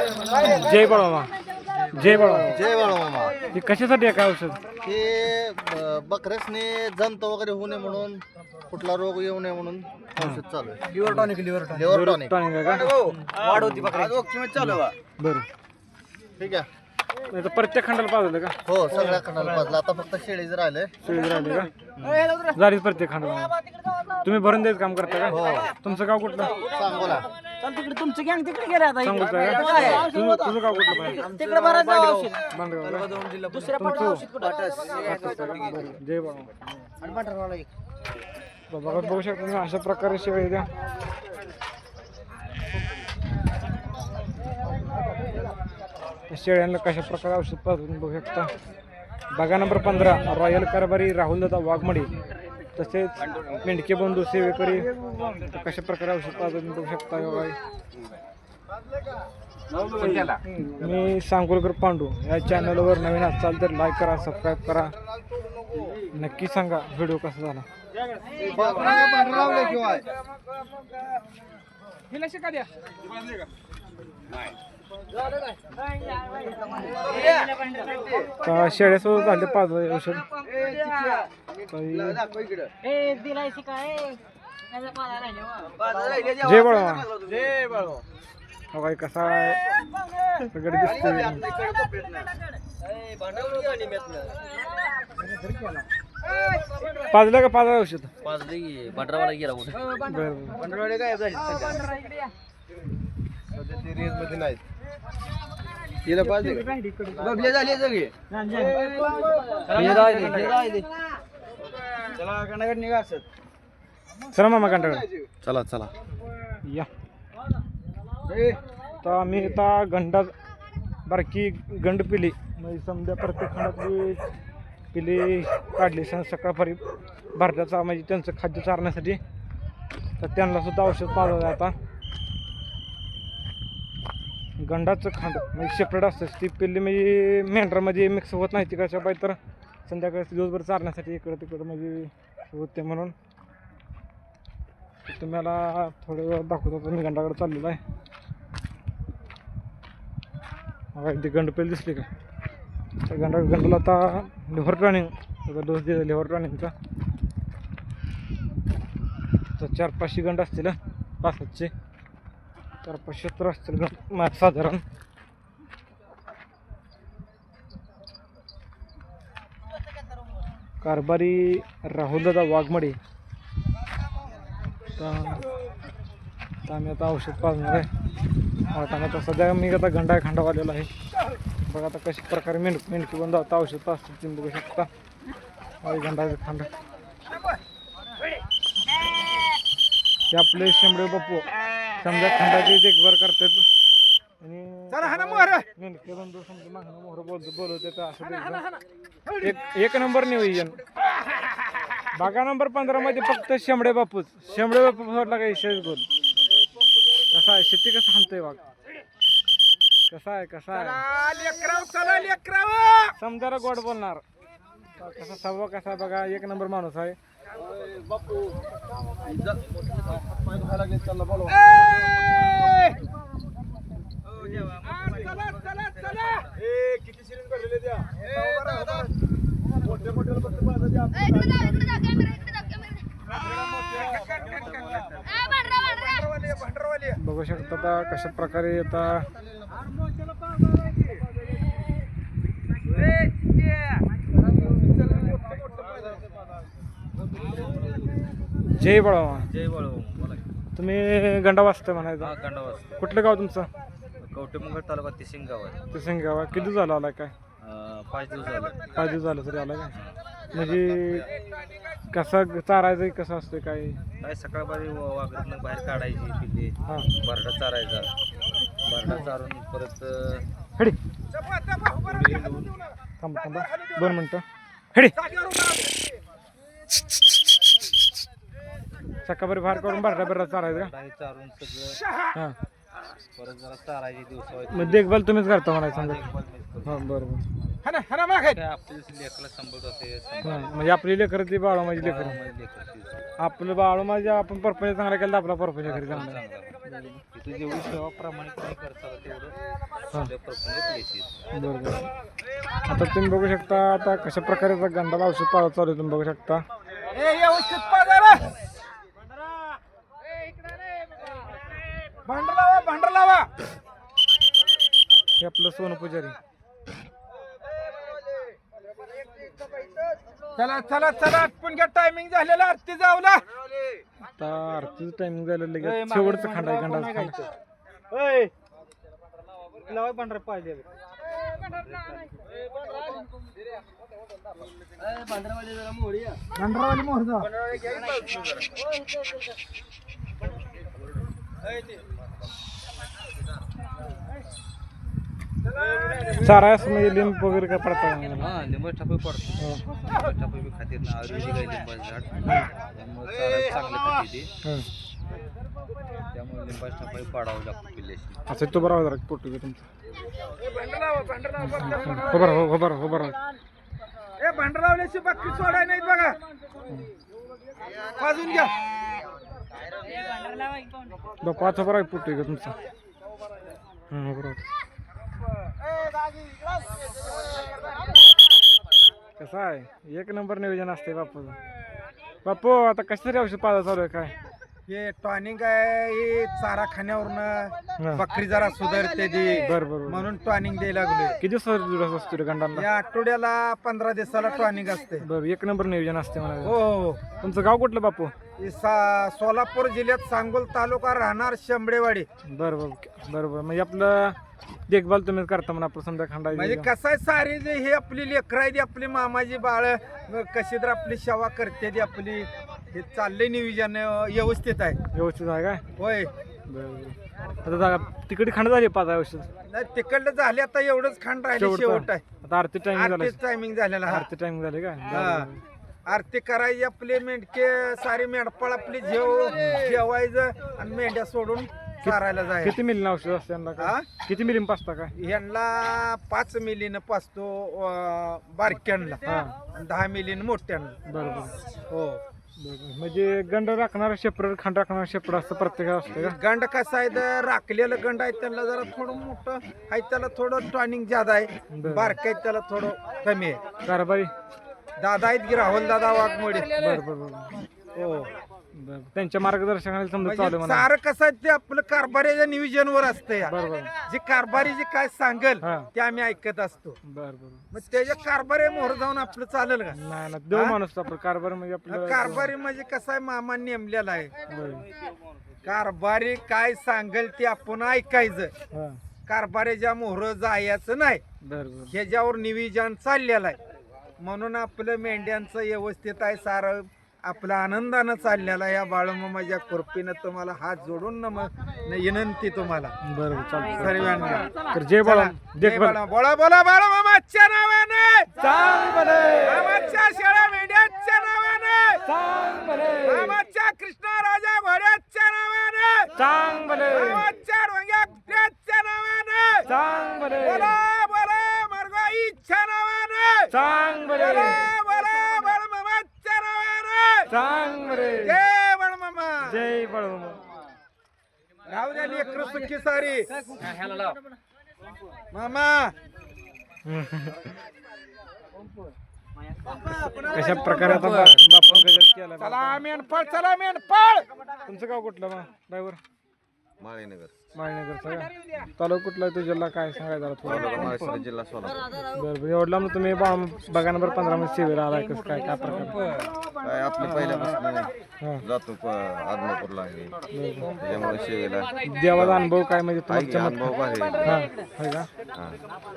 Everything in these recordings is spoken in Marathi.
जय बळवा जय बळवा जय बाळमामा हे कशासाठी आहे? काय औषध? हे ब- बकऱ्यासने जंत वगैरे होऊ नये म्हणून कुठला रोग येऊ नये म्हणून औषध चालू आहे. Liver tonic liver tonic liver tonic tonic आहे का? वाढ होती बकऱ्या चालू आहे बरं. ठीक आहे. नाही तर प्रत्येक खंडाला पाजलं का? हो सगळ्या खंडाला पाजला. आता फक्त शेळीच राहिले शेळी राहिली का? झाली प्रत्येक खंडाला. तुम्ही भरून द्यायचं काम करता का? तुमचं गाव कुठलं? सांगोला. तिकडे तुमचं गँग तिकडे गेले आता सांगूचं आहे का? तुझं तुझं गाव कुठलं पाहिजे तिकडे औषध बांधगाव का? दुसऱ्या औषध कुठं? बरं. जय बाळा बघा बघू शकता तुम्ही अशा प्रकारे शेळी द्या. या शेळ्यांना कशा प्रकारे औषध पाजून बघू शकता. बघा नंबर पंधरा. रॉयल कारभारी राहुल दादा वाघमडी. तसेच मेंढके बंधू सेवेकरी कशा प्रकारे औषध पाजून बघू शकता बघा. मी सांगोलकर पांडू. या चॅनलवर नवीन असाल तर लाईक करा सबस्क्राईब करा. नक्की सांगा व्हिडिओ कसा झाला. तर शेळ्यासोबत झाले पाच औषध? काय जय हो. काही कसा आहे? सगळं दिसतोय. पाजलं का पाजलं औषध? भंडरावाला गेला कुठे. भंडरवाडे. काय मध्ये नाही तिला पाहिजे बबले झाली सगळी. चला कणाकडे निघा असत. चला मामा कंटाळा चला चला. या. तर आम्ही आता गंडा बारकी गंड पिली. म्हणजे समजा प्रत्येक खंडातली पिली काढली. सण सकाळपारी भारताचा म्हणजे त्यांचं खाद्य चारण्यासाठी. तर त्यांना सुद्धा औषध पाजलं आहे आता. गंडाचं खांड म्हणजे सेपरेट असतं ती पिल्ली म्हणजे मेंढरामध्ये मिक्स होत नाही ती कशा पाहिजे तर. संध्याकाळी दिवसभर चारण्यासाठी इकडं तिकडं म्हणजे होते म्हणून. तर तुम्हाला थोडं वेळ दाखवतो मी गंडाकडे चाललेलो आहे. मग अगदी गंड गंडपेल दिसली का? त्या गंडा गंडाला आता लिव्हर टॉनिंग त्याचा डोस दिला लिव्हर टॉनिंगचा तर चार पाचशे गंड असतील पाच सातशे. चार पाचशे तर असतील गंड साधारण. कारभारी राहुलदादा वाघमडे तर आम्ही आता औषध पाजणार आहे. आता सध्या मी आता गंडा खांडावालेला आहे. बघा आता कशा प्रकारे मेंढ मेंढकी बंद आता औषध पाजतो तुम्ही बघू शकता. गंडाचं खांड. हे आपले शेंबडे बापू. समजा खंडाची देखभाल करतात. आणि मेंढके बंधू समजा मागणं मोहर बोलतो बोलवते असं एक एक नंबर नियोजन बागा नंबर पंधरा मध्ये फक्त शेंबडे बापूच. शेंबडे बापू सोडला शेष गोल कसा आहे? शेती कसं हाणतोय बाग? कसा आहे? कसा आहे? समजायला गोड बोलणार. कसा सव्वा कसा बघा एक नंबर माणूस आहे. बघू शकता आता कशा प्रकारे आता जय बळावा. जय तुम्ही गंडा वाजता म्हणायचं. खंडावास कुठलं गाव तुमचं? कवटेमंगळ तालुका तिसिंग गाव आहे. ते गाव आहे. किती झालं आला काय? पाच दिवस झाले. पाच दिवस झालं तरी आला काय? म्हणजे कसं चारायचं कसं असतं काय? काय सकाळपारी वाघरातनं बाहेर काढायची पिल्ली. हां. बरडा चारायचा. बरडा चारून परत हेडी. थांबा थांबा दोन मिनटं. हेडी. सकाळी बाहेर काढून भरडा भरडा चारायचं बाहेर चारून सगळं. का हां. परत जरा चारायची दिवसावर मग देखभाल तुम्हीच करता म्हणायचं समजा हां बरं बरं. हां म्हणजे आपली लेकरं ती बाळा माझी लेकरं. आपलं बाळू माझे आपण परपंच चांगला केला तर आपला परपंच घरी चांगला तिथं जेवढी सेवा प्रामाणिकपणे करतात तेवढं आपल्या प्रपंच प्लेसीस बरोबर. आता तुम्ही बघू शकता आता कशा प्रकारे आता गंडाला औषध पाळा चालू आहे तुम्ही बघू शकता. हे आपलं सोनं पुजारी. चला चला चला पण घ्या टायमिंग झालेला आरती जाऊला आता आरतीचं टायमिंग झालं लगेच. शेवटचं खांड आहे खांड भांडरावाली मोहर जा. चारा असं म्हणजे लिंब वगैरे काय पडता का नाही? हा लिंबा टापे पडतो लिंबा टापे बी खाते ना आयुर्वेदिक आहे लिंबाचं झाड. त्यामुळे चारा चांगलं खाते ते. हं. त्यामुळे लिंबाचं टापे पाडावं लागतं पिल्ल्याशी. असं तो बरोबर जरा पोटू तुमचं. हो बरं हो हो बरं हो बरं ए भांडरावल्याची बाकी सोडाय नाहीत बघा. वाजून घ्या. बरं पाच हो बरं पोटू का तुमचं. हं, हो बरोबर कसं आहे? एक नंबर नियोजन असते बापूचं. बापू आता कशासाठी औषध पाजा चालू आहे काय? हे टॉनिक आहे हे चारा खाण्यावरनं. बकरी जरा सुधारते ती. बरं बरं बरं. म्हणून टॉनिक द्यायला लागलोय. किती दिवस दिवस असतो रे गंडांना? या आठवड्याला पंधरा दिवसाला टॉनिक असते. बरं एक नंबर नियोजन असते मला हो हो. तुमचं गाव कुठलं बापू? हे सा सोलापूर जिल्ह्यात सांगोल तालुका राहणार शंभडेवाडी बरं बरं बरं बरं. म्हणजे आपलं देखभाल तुम्ही करता म्हणा आपलं समजा म्हणजे खंडाची कसं आहे सारी जे हे आपली लेकरं आहे आपली मामाची बाळ कशी तर आपली सेवा करते ती आपली हे चाललंय नियोजन व्यवस्थित आहे. व्यवस्थित आहे काय? होय. बरं बरं. आता तिकडे खंड झाली पाच औषध नाही तिकडलं झाले आता एवढंच खांड राहिले शेवटचं. शेवट आहे. आता आरती झाला. आरती टायमिंग झालेला हा. आरती टाइमिंग झाले का हा. आरती करायची आपले मेंढके सारी मेंढपाळ आपली जेव जेवायचं आणि मेंढ्या सोडून चारायला जायचं किती मिली औषध असते यांना हा? काय किती मिली पाचता काय? ह्यांना पाच मिलीनं पाचतो अं, बारक्यांना. हा. आणि दहा मिलीनं मोठ्यांना. बरं बरं हो. म्हणजे गंड राखणार शेपड खांड राखणार शेपड असतं प्रत्येक असतं का? गंड कसं आहे तर राखलेलं गंड आहे त्याला जरा थोडं मोठं आहे त्याला थोडं टॉनिंग ज्यादा आहे. बरं. बारक आहे त्याला थोडं कमी आहे. कारभारी? दादा आहेत की राहुल दादा वाघमोडे? बरं बरं बरं. हो. बरं. त्यांच्या मार्गदर्शनाखाली समजा चालू म्हणजे आहे म्हणा. सारं कसं आहे ते आपलं कारभारीच्या नियोजनवर असतं या. जे कारभारी जे काय सांगेल हा. ते आम्ही ऐकत असतो. बरं बरं. मग त्याच्या कारभारी मोहर जाऊन आपलं चालेल का? नाही ना देव माणूस आपलं. कारभार म्हणजे आपलं कारभारी म्हणजे कसं आहे? मामा नेमलेला आहे. बरं. कारभारी काय सांगेल ते आपण ऐकायचं. हा. कारभारीच्या मोहर जायचं नाही. बरं बरं. ह्याच्यावर निविजन चाललेलं आहे. म्हणून आपलं मेंढ्यांचं व्यवस्थित आहे. सारं आपलं आनंदानं चाललेलं आहे या बाळूमामाच्या कृपेनं तुम्हाला हात जोडून नम विनंती तुम्हाला. बरं बरं चालतं सर्वांना. तर जय बाळा जय देखभाल. बाळा. बोला बोला बाळूमामाच्या नावाने. चांग बरे मामाच्या शेळ्या मेंढ्याच्या नावाने. चांग बरे मामाच्या कृष्णा राजा घोड्याच्या नावाने. चांग बरे मामाच्या रोंग्या कुत्र्याच्या नावाने. चांग बरे बोला बोला मरगाईच्या नावाने. चांग बोला बोला बाळूमामाच्या नावाने बरे जय बाळूमामा जय बाळू राहू द्या लेकरं सुखी सारी मामा. कशा प्रकारे आता बा- बापून गजर केला चला मेंढपाळ चला तुमचं गाव कुठलं मग ड्रायव्हर? माळीनगर. माळीनगरचा तालुका कुठला आहे तो जिल्हा? काय सांगायचं जरा थोडं? माळशिरस जिल्हा सोलापूर. बरं बरं एवढला मग तुम्ही बा बघा नंबर पंधरा मध्ये सेवेला आलाय कसं काय काय प्रकार? काय आपलं पहिल्यापासून जातो प- आदमापूरला आहे. त्याच्यामुळे शेवेला देवाचा अनुभव काय म्हणजे आहे तुम्हाला की अनुभव आहे. होय का.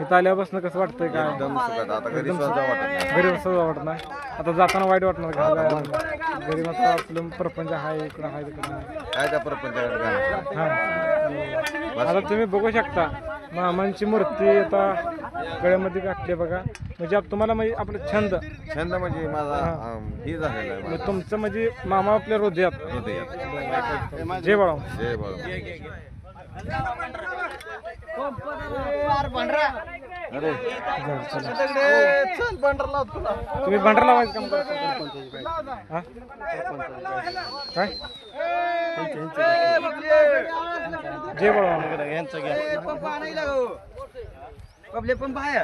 इथं आल्यापासून कसं वाटतंय काय? एकदम सुखात आता घरी वाटत नाही. घरी असं वाटत नाही. आता जाताना वाईट वाटणार का? घरी मात्र आपलं प्रपंच आहे इकडं आहे तिकडं. आहे. काय त्या प्रपंचाकडे? हा. आता तुम्ही बघू शकता मामांची मूर्ती आता गळ्यामध्ये घातली बघा. म्हणजे आप- तुम्हाला म्हणजे आपलं छंद. छंद म्हणजे माझा अं, ही झालेला आहे म्हणजे तुमचं म्हणजे मामा आपल्या हृदयात. हृदयात. जय बाळा जय बाळा तुम्ही भांडर लावायचं काम करता? काय? जय बाळा पप्पा पण बाहेर